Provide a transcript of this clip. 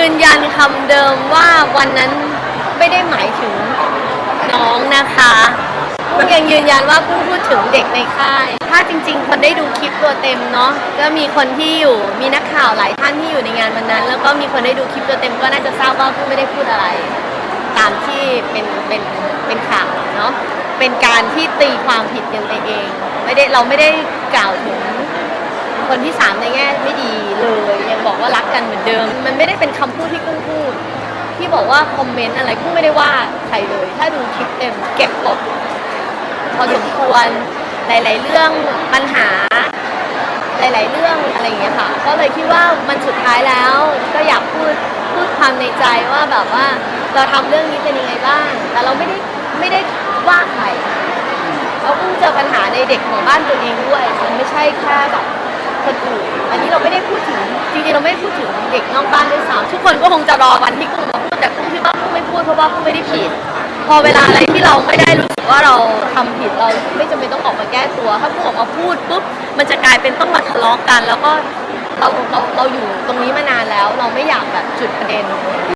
ยืนยันคำเดิมว่าวันนั้นไม่ได้หมายถึงน้องนะคะกุ้งยังยืนยันว่ากุ้งพูดถึงเด็กในค่าย ถ้าจริง ๆ คนได้ดูคลิปตัวเต็มเนาะก็มีคนที่อยู่มีนักข่าวหลายท่านที่อยู่ในงานวันนั้น แล้วก็มีคนได้ดูคลิปตัวเต็มก็น่าจะทราบว่ากุ้งไม่ได้พูดอะไร ตามที่เป็นเป็นเป็นข่าวเนาะเป็นการที่ตีความผิดกันไปเอง ไม่ได้เราไม่ได้กล่าวถึง คนที่สามในแง่ไม่ดีเลยยังบอกว่ารักกันเหมือนเดิม มันไม่ได้เป็นคำพูดที่กุ้งพูด ที่บอกว่าคอมเมนต์อะไรกุ้งไม่ได้ว่าใครเลย ถ้าดูคลิปเต็มเก็บตกพอสมควรหลาย ๆ เรื่องปัญหาหลาย ๆ เรื่องอะไรอย่างเงี้ยค่ะ ก็เลยคิดว่ามันสุดท้ายแล้วก็อยากพูดพูดความในใจว่าแบบว่าเราทำเรื่องนี้เป็นยังไงบ้าง แต่เราไม่ได้ไม่ได้ว่าใครเราเพิ่งเจอปัญหาในเด็กของบ้านตัวเองด้วย มันไม่ใช่แค่แบบ คนอื่น อันนี้เราไม่ได้พูดถึงจริงๆเราไม่ได้พูดถึงเด็กนอกบ้านด้วยซ้ำทุกคนก็คงจะรอวันที่กุ้งมาพูดแต่กุ้งคิดว่ากูไม่พูดเพราะว่ากูไม่ได้ผิด พอเวลาอะไรที่เราไม่ได้รู้สึกว่าเราทำผิดเราไม่จำเป็นต้องออกมาแก้ตัว ถ้ากูออกมาพูดปุ๊บมันจะกลายเป็นต้องมาทะเลาะกัน แล้วก็เราเราเราอยู่ตรงนี้มานานแล้ว เราไม่อยากแบบจุดประเด็น